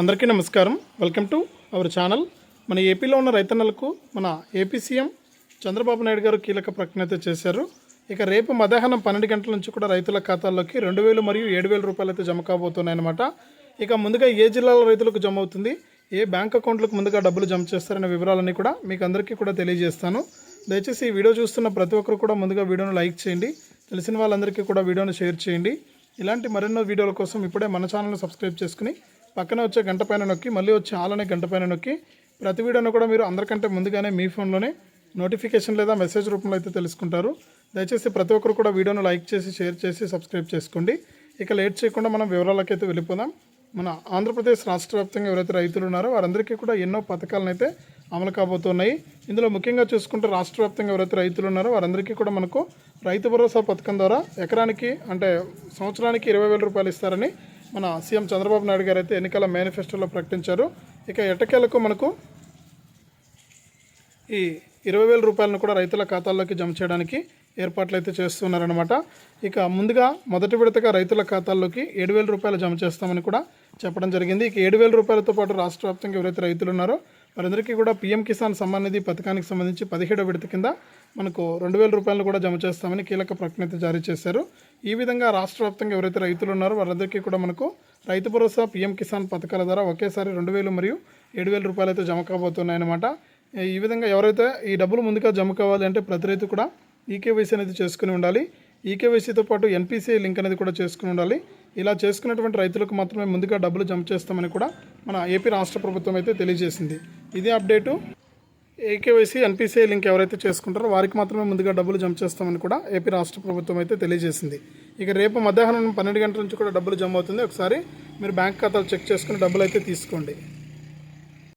అందరికీ నమస్కారం. Welcome to our channel మన ఏపీలో ఉన్న రైతన్నలకు మన ఏపీ సీఎం చంద్రబాబు నాయుడు గారు కీలక ప్రకటన అయితే చేశారు. ఇక రేపు మధ్యాహ్నం పన్నెండు గంటల నుంచి కూడా రైతుల ఖాతాల్లోకి రెండు వేలు మరియు ఏడు వేల రూపాయలు అయితే జమ కాబోతున్నాయన్నమాట. ఇక ముందుగా ఏ జిల్లాల రైతులకు జమ అవుతుంది? ఏ బ్యాంక్ అకౌంట్లకు ముందుగా డబ్బులు జమ చేస్తారనే వివరాలన్నీ కూడా మీకు అందరికీ కూడా తెలియజేస్తాను. దయచేసి ఈ వీడియో చూస్తున్న ప్రతి ఒక్కరు కూడా ముందుగా వీడియోను లైక్ చేయండి. తెలిసిన వాళ్ళందరికీ కూడా వీడియోను షేర్ చేయండి. ఇలాంటి మరెన్నో వీడియోల కోసం ఇప్పుడే మన ఛానల్ని సబ్స్క్రైబ్ చేసుకుని పక్కన వచ్చే గంట పైన నొక్కి మళ్ళీ వచ్చే ఆలనే గంట పైన నొక్కి ప్రతి వీడియోను కూడా మీరు అందరికంటే ముందుగానే మీ ఫోన్లోనే నోటిఫికేషన్ లేదా మెసేజ్ రూపంలో అయితే తెలుసుకుంటారు. దయచేసి ప్రతి ఒక్కరు కూడా వీడియోను లైక్ చేసి షేర్ చేసి సబ్స్క్రైబ్ చేసుకోండి. ఇక లేట్ చేయకుండా మనం వివరాలకైతే వెళ్ళిపోదాం. మన ఆంధ్రప్రదేశ్ రాష్ట్ర వ్యాప్తంగా ఎవరైతే రైతులు ఉన్నారో వారందరికీ కూడా ఎన్నో పథకాలను అయితే అమలు కాబోతున్నాయి. ఇందులో ముఖ్యంగా చూసుకుంటే రాష్ట్ర వ్యాప్తంగా ఎవరైతే రైతులు ఉన్నారో వారందరికీ కూడా మనకు రైతు భరోసా పథకం ద్వారా ఎకరానికి అంటే సంవత్సరానికి ఇరవై వేల రూపాయలు ఇస్తారని మన సీఎం చంద్రబాబు నాయుడు గారు అయితే ఎన్నికల మేనిఫెస్టోలో ప్రకటించారు. ఇక ఎటకేలకు మనకు ఈ ఇరవై వేల రూపాయలను కూడా రైతుల ఖాతాల్లోకి జమ చేయడానికి ఏర్పాట్లు అయితే చేస్తున్నారనమాట ఇక ముందుగా మొదటి విడతగా రైతుల ఖాతాల్లోకి ఏడు వేల రూపాయలు జమ చేస్తామని కూడా చెప్పడం జరిగింది. ఇక ఏడు వేల రూపాయలతో పాటు రాష్ట్ర వ్యాప్తంగా ఎవరైతే రైతులు ఉన్నారో వారందరికీ కూడా పీఎం కిసాన్ సమ్మాన్ నిధి పథకానికి సంబంధించి పదిహేడో విడత కింద మనకు రెండు వేల రూపాయలు కూడా జమ చేస్తామని కీలక ప్రకటన అయితే జారీ చేశారు. ఈ విధంగా రాష్ట్ర వ్యాప్తంగా ఎవరైతే రైతులు ఉన్నారో వారందరికీ కూడా మనకు రైతు భరోసా పీఎం కిసాన్ పథకాల ద్వారా ఒకేసారి రెండు వేలు మరియు ఏడు వేల రూపాయలు అయితే జమ కాబోతున్నాయన్నమాట. ఈ విధంగా ఎవరైతే ఈ డబ్బులు ముందుగా జమ కావాలి అంటే ప్రతి రైతు కూడా ఈకేవైసీ అనేది చేసుకుని ఉండాలి. ఈకేవైసీతో పాటు ఎన్పిసిఐ లింక్ అనేది కూడా చేసుకుని ఉండాలి. ఇలా చేసుకున్నటువంటి రైతులకు మాత్రమే ముందుగా డబ్బులు జమ చేస్తామని కూడా మన ఏపీ రాష్ట్ర ప్రభుత్వం అయితే తెలియజేసింది. ఇదే అప్డేటు ఏకేవైసీ ఎన్పిసిఐ లింక్ ఎవరైతే చేసుకుంటారో వారికి మాత్రమే ముందుగా డబ్బులు జమ చేస్తామని కూడా ఏపీ రాష్ట్ర ప్రభుత్వం అయితే తెలియజేసింది. ఇక రేపు మధ్యాహ్నం పన్నెండు గంటల నుంచి కూడా డబ్బులు జమ అవుతుంది. ఒకసారి మీరు బ్యాంక్ ఖాతాలు చెక్ చేసుకుని డబ్బులు అయితే తీసుకోండి.